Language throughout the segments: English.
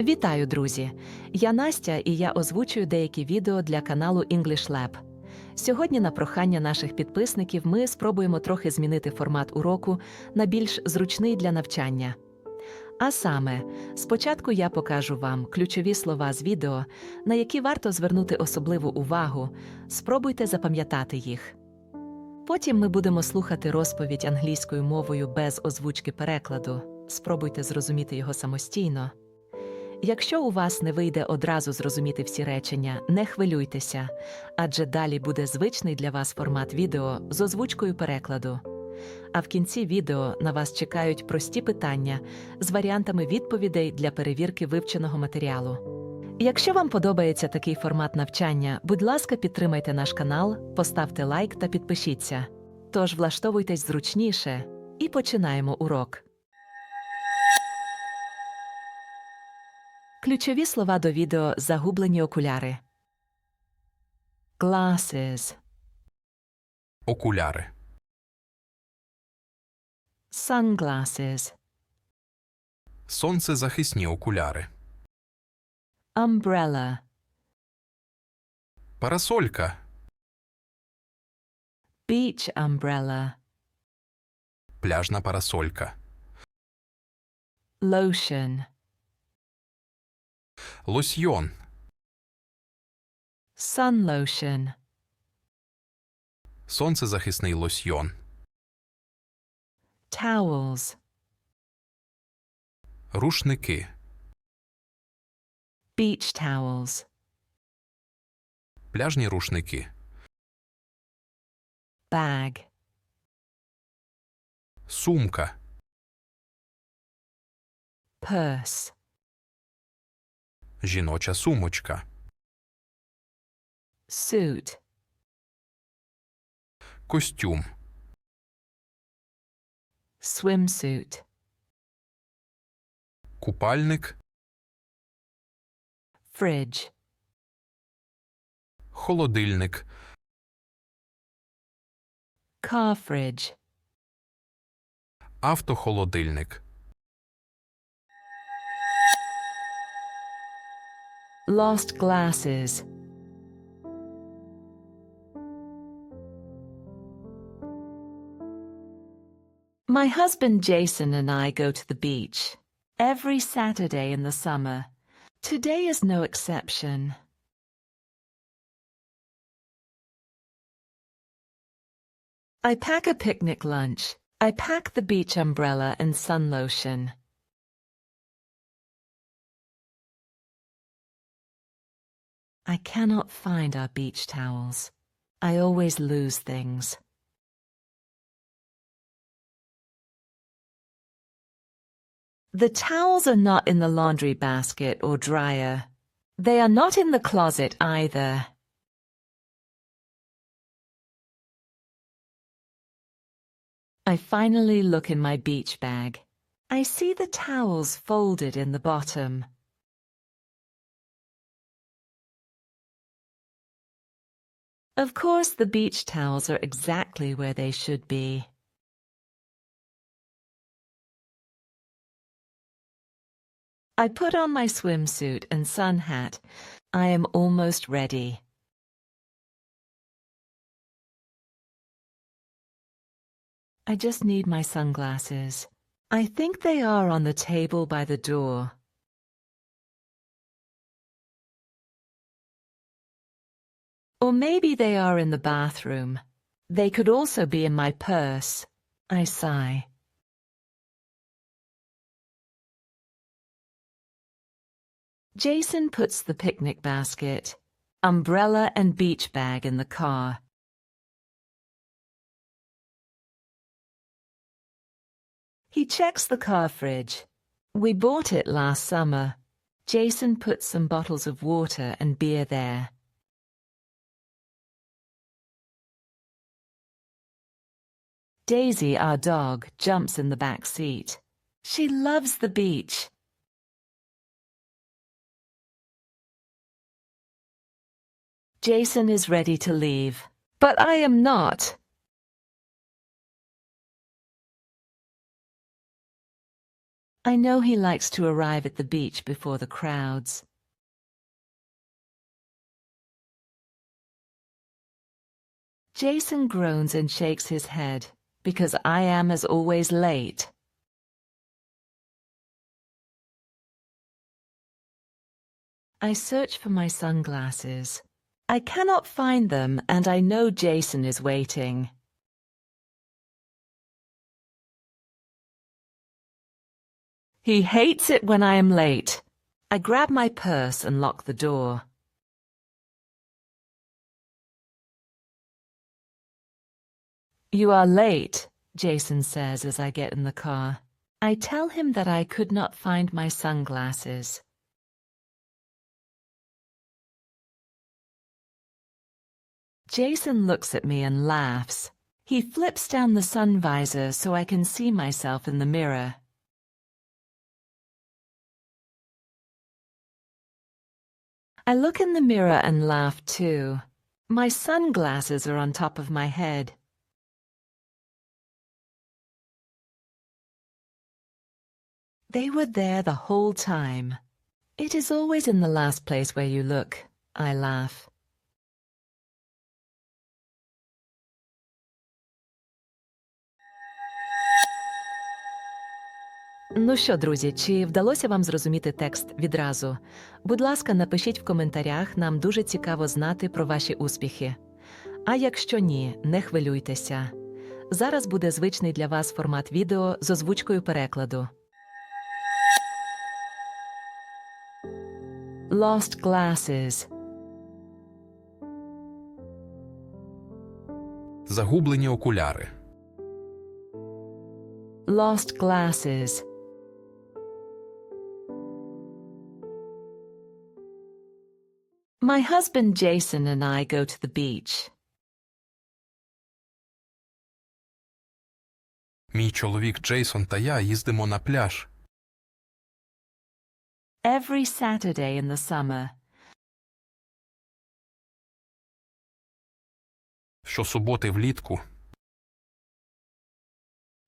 Вітаю, друзі! Я Настя і я озвучую деякі відео для каналу English Lab. Сьогодні, на прохання наших підписників, ми спробуємо трохи змінити формат уроку на більш зручний для навчання. А саме, спочатку я покажу вам ключові слова з відео, на які варто звернути особливу увагу. Спробуйте запам'ятати їх. Потім ми будемо слухати розповідь англійською мовою без озвучки перекладу. Спробуйте зрозуміти його самостійно. Якщо у вас не вийде одразу зрозуміти всі речення, не хвилюйтеся, адже далі буде звичний для вас формат відео з озвучкою перекладу. А в кінці відео на вас чекають прості питання з варіантами відповідей для перевірки вивченого матеріалу. Якщо вам подобається такий формат навчання, будь ласка, підтримайте наш канал, поставте лайк та підпишіться. Тож влаштовуйтесь зручніше і починаємо урок. Ключові слова до відео загублені окуляри. Glasses, Окуляри. sunglasses, Сонцезахисні окуляри. umbrella, Парасолька. beach umbrella, Пляжна парасолька. lotion, Лосьйон. sun lotion, Сонцезахисний лосьйон. towels, Рушники. beach towels, Пляжні рушники. bag, Сумка. purse, Жіноча сумочка. suit, Костюм. swimsuit, Купальник. fridge, Холодильник. car fridge, Автохолодильник. Lost glasses, My husband Jason and I go to the beach every Saturday in the summer. Today is no exception. I pack a picnic lunch. I pack the beach umbrella and sun lotion. I cannot find our beach towels. I always lose things. The towels are not in the laundry basket or dryer. They are not in the closet either. I finally look in my beach bag. I see the towels folded in the bottom. Of course, the beach towels are exactly where they should be. I put on my swimsuit and sun hat. I am almost ready. I just need my sunglasses. I think they are on the table by the door. Or maybe they are in the bathroom. They could also be in my purse. I sigh. Jason puts the picnic basket, umbrella, and beach bag in the car. He checks the car fridge. We bought it last summer. Jason puts some bottles of water and beer there. Daisy, our dog, jumps in the back seat. She loves the beach. Jason is ready to leave, but I am not. I know he likes to arrive at the beach before the crowds. Jason groans and shakes his head because I am as always late. I search for my sunglasses. I cannot find them and I know Jason is waiting. He hates it when I am late. I grab my purse and lock the door. You are late, Jason says as I get in the car. I tell him that I could not find my sunglasses. Jason looks at me and laughs. He flips down the sun visor so I can see myself in the mirror. I look in the mirror and laugh too. My sunglasses are on top of my head. They were there the whole time. It is always in the last place where you look, I laugh. Ну що, друзі, чи вдалося вам зрозуміти текст відразу? Будь ласка, напишіть в коментарях, нам дуже цікаво знати про ваші успіхи. А якщо ні, не хвилюйтеся. Зараз буде звичний для вас формат відео з озвучкою перекладу. Lost glasses. Загублені окуляри. Lost glasses. My husband Jason and I go to the beach. Мій чоловік Джейсон та я їздимо на пляж. Every Saturday in the summer. Щосуботи влітку.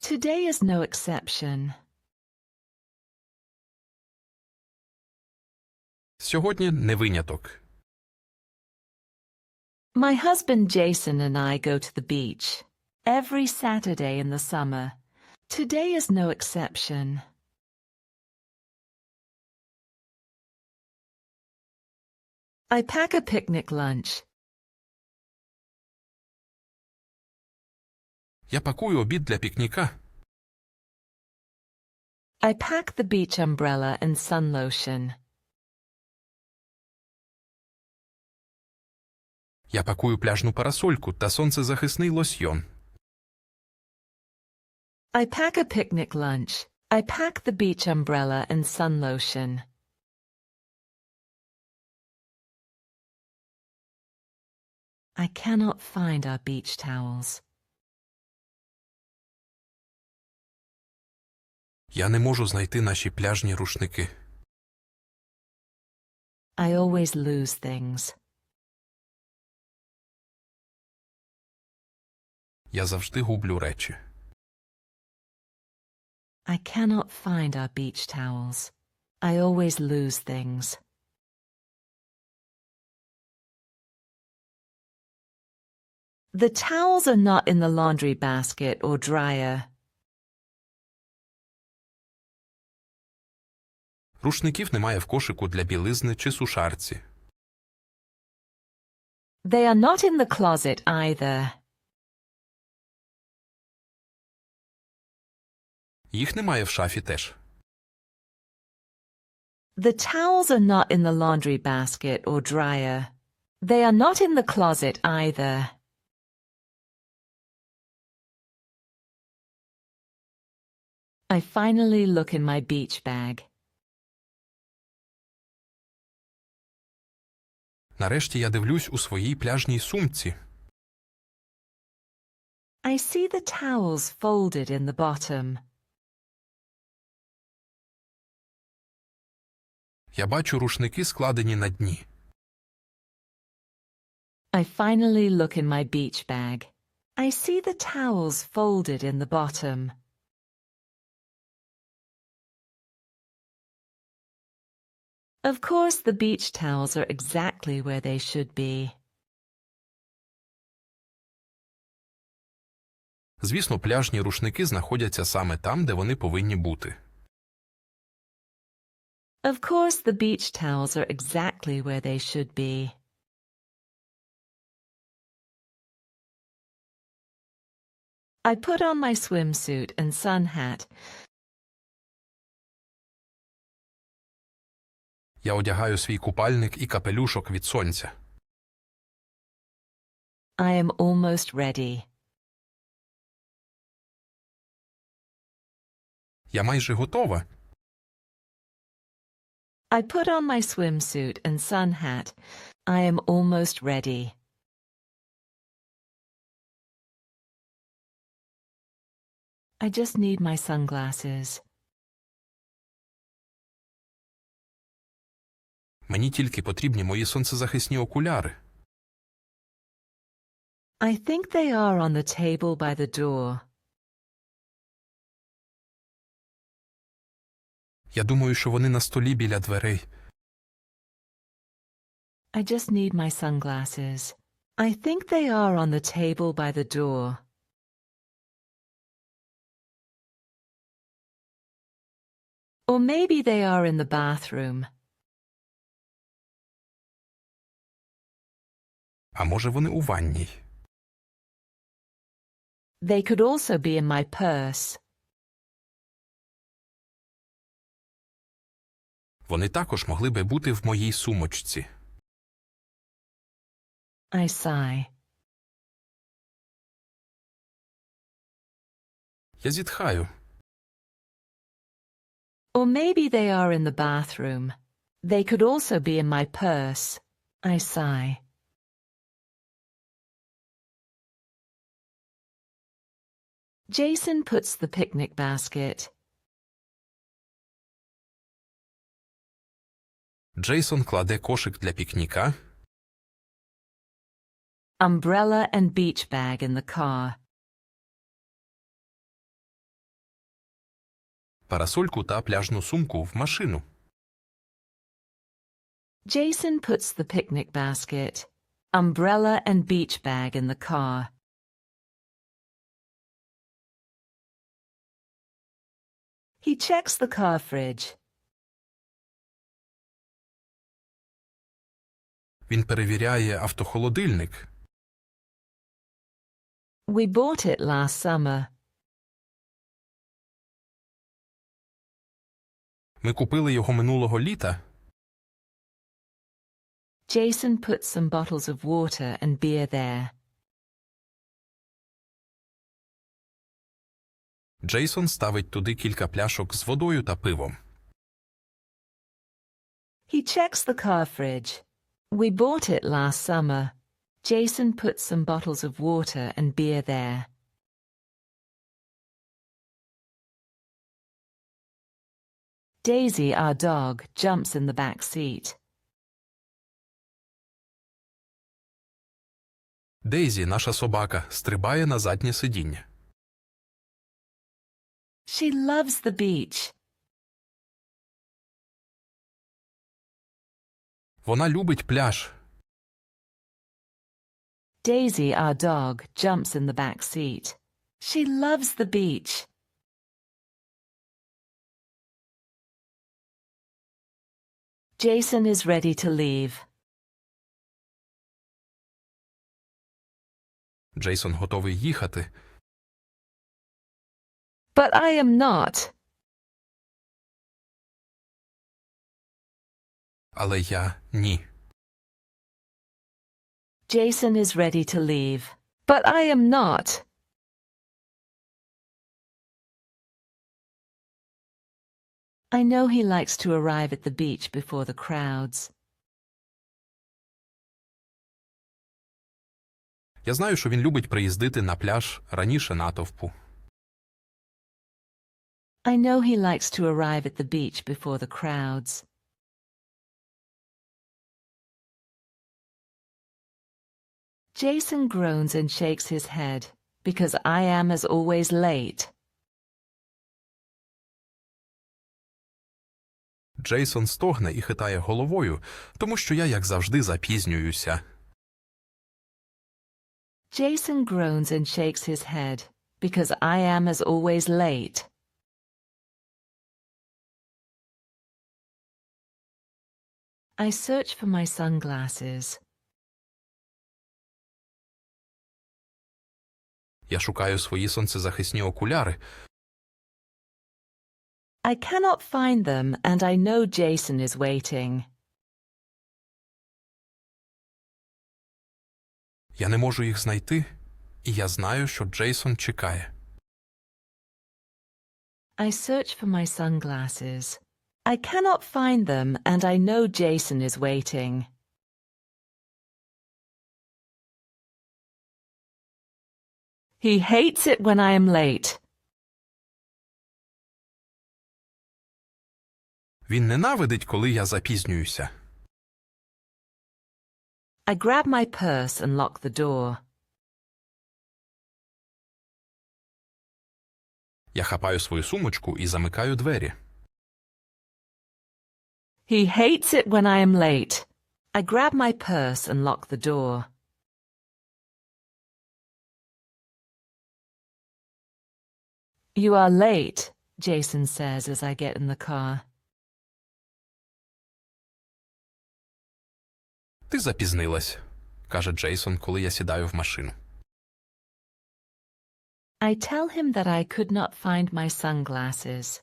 Today is no exception. Сьогодні не виняток. My husband Jason and I go to the beach. Every Saturday in the summer. Today is no exception. I pack a picnic lunch. Я пакую обід для пікніка. I pack the beach umbrella and sun lotion. Я пакую пляжну парасольку та сонцезахисний лосьйон. I pack a picnic lunch. I pack the beach umbrella and sun lotion. I cannot find our beach towels. Я не можу знайти наші пляжні рушники. I always lose things. Я завжди гублю речі. I cannot find our beach towels. I always lose things. The towels are not in the laundry basket or dryer. Рушників немає в кошику для білизни чи сушарці. They are not in the closet either. Їх немає в шафі теж. The towels are not in the laundry basket or dryer. They are not in the closet either. I finally look in my beach bag. Нарешті я дивлюсь у своїй пляжній сумці. I see the towels folded in the bottom. Я бачу рушники, складені на дні. I finally look in my beach bag. I see the towels folded in the bottom. Of course, the beach towels are exactly where they should be. Звісно, пляжні рушники знаходяться саме там, де вони повинні бути. Of course, the beach towels are exactly where they should be. I put on my swimsuit and sun hat. Я одягаю свій купальник і капелюшок від сонця. I am almost ready. Я майже готова. I put on my swimsuit and sun hat. I am almost ready. I just need my sunglasses. Мені тільки потрібні мої сонцезахисні окуляри. I think they are on the table by the door. Я думаю, що вони на столі біля дверей. I just need my sunglasses. I think they are on the table by the door. Or maybe they are in the bathroom. А може, вони у ванній. They could also be in my purse. Вони також могли би бути в моїй сумочці. I sigh. Я зітхаю. Or maybe they are in the bathroom. They could also be in my purse. I sigh. Jason puts the picnic basket. Джейсон кладе кошик для пікніка, umbrella and beach bag in the car. парасольку та пляжну сумку в машину. Jason puts the picnic basket, umbrella and beach bag in the car. He checks the car fridge. Він перевіряє автохолодильник. We bought it last summer. Ми купили його минулого літа. Jason puts some bottles of water and beer there. Джейсон ставить туди кілька пляшок з водою та пивом. He checks the car fridge. We bought it last summer. Jason puts some bottles of water and beer there. Daisy, our dog, jumps in the back seat. Дейзі, наша собака, стрибає на заднє сидіння. She loves the beach. Вона любить пляж. Daisy, our dog, jumps in the back seat. She loves the beach. Jason is ready to leave. Джейсон готовий їхати, But I am not. але я ні. Jason is ready to leave. But I am not. I know he likes to arrive at the beach before the crowds. Я знаю, що він любить приїздити на пляж раніше натовпу. I know he likes to arrive at the beach before the crowds. Jason groans and shakes his head because I am as always late. Джейсон стогне і хитає головою, тому що я, як завжди, запізнююся. Jason groans and shakes his head because I am, as always, late. I search for my sunglasses. Я шукаю свої сонцезахисні окуляри, I cannot find them, and I know Jason is waiting. я не можу їх знайти, і я знаю, що Джейсон чекає. I search for my sunglasses. I cannot find them, and I know Jason is waiting. He hates it when I am late. Він ненавидить, коли я запізнююся. I grab my purse and lock the door. Я хапаю свою сумочку і замикаю двері. He hates it when I am late. I grab my purse and lock the door. You are late, Jason says as I get in the car. Ти запізнилась, каже Джейсон, коли я сідаю в машину. I tell him that I could not find my sunglasses.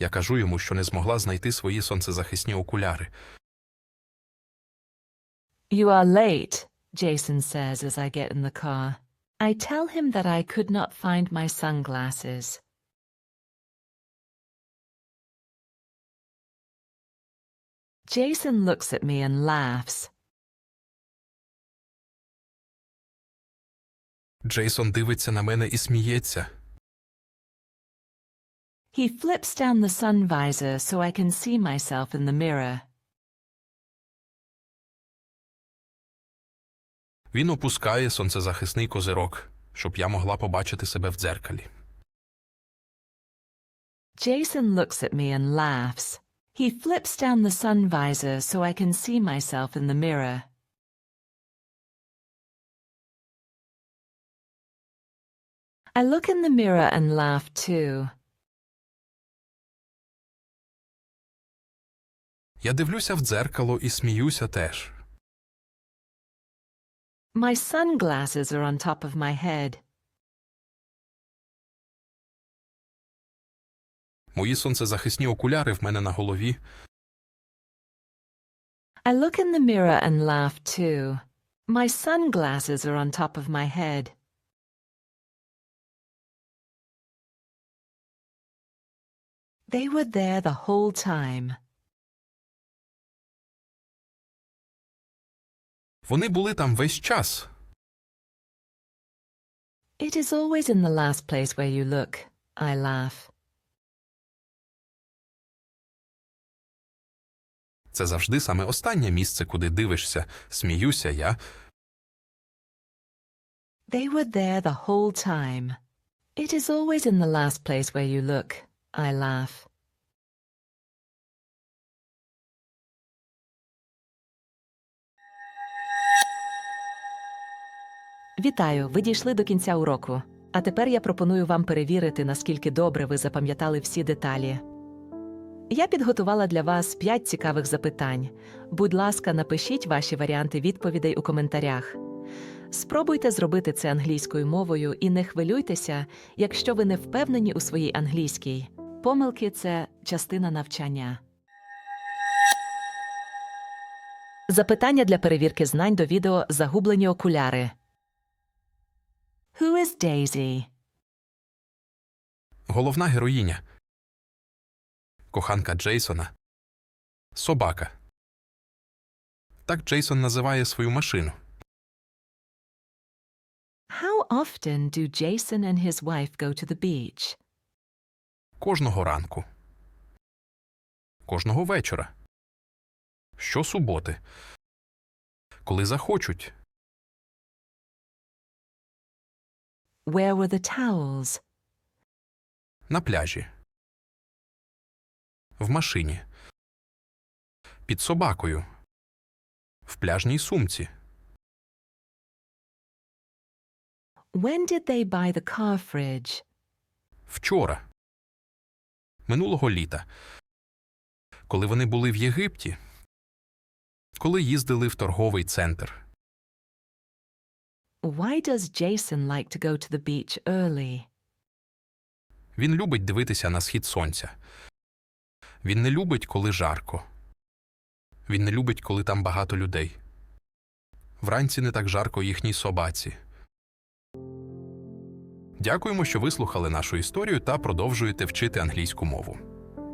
Я кажу йому, що не змогла знайти свої сонцезахисні окуляри. You are late, Jason says as I get in the car. I tell him that I could not find my sunglasses. Jason looks at me and laughs. Джейсон дивиться на мене і сміється. He flips down the sun visor so I can see myself in the mirror. Він опускає сонцезахисний козирок, щоб я могла побачити себе в дзеркалі. Jason looks at me and laughs. He flips down the sun visor so I can see myself in the mirror. I look in the mirror and laugh too. Я дивлюся в дзеркало і сміюся теж. My sunglasses are on top of my head. Мої сонцезахисні окуляри в мене на голові. I look in the mirror and laugh too. My sunglasses are on top of my head. They were there the whole time. Вони були там весь час. It is always in the last place where you look. I laugh. Це завжди саме останнє місце, куди дивишся. Сміюся я. They were there the whole time. It is always in the last place where you look. I laugh. Вітаю! Ви дійшли до кінця уроку. А тепер я пропоную вам перевірити, наскільки добре ви запам'ятали всі деталі. Я підготувала для вас 5 цікавих запитань. Будь ласка, напишіть ваші варіанти відповідей у коментарях. Спробуйте зробити це англійською мовою і не хвилюйтеся, якщо ви не впевнені у своїй англійській. Помилки це частина навчання. Запитання для перевірки знань до відео Загублені окуляри. Who is Daisy? Головна героїня. Коханка Джейсона. Собака. Так Джейсон називає свою машину. How often do Jason and his wife go to the beach? Кожного ранку. Кожного вечора. Щосуботи. Коли захочуть. Where were the towels? На пляжі. В машині. Під собакою. В пляжній сумці. When did they buy the car fridge? Вчора. Минулого літа. Коли вони були в Єгипті. Коли їздили в торговий центр. Why does Jason like to go to the beach early? Він любить дивитися на схід сонця. Він не любить, коли жарко. Він не любить, коли там багато людей. Вранці не так жарко їхній собаці. Дякуємо, що вислухали нашу історію та продовжуєте вчити англійську мову.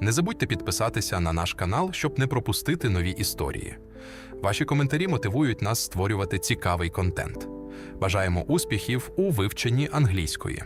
Не забудьте підписатися на наш канал, щоб не пропустити нові історії. Ваші коментарі мотивують нас створювати цікавий контент. Бажаємо успіхів у вивченні англійської.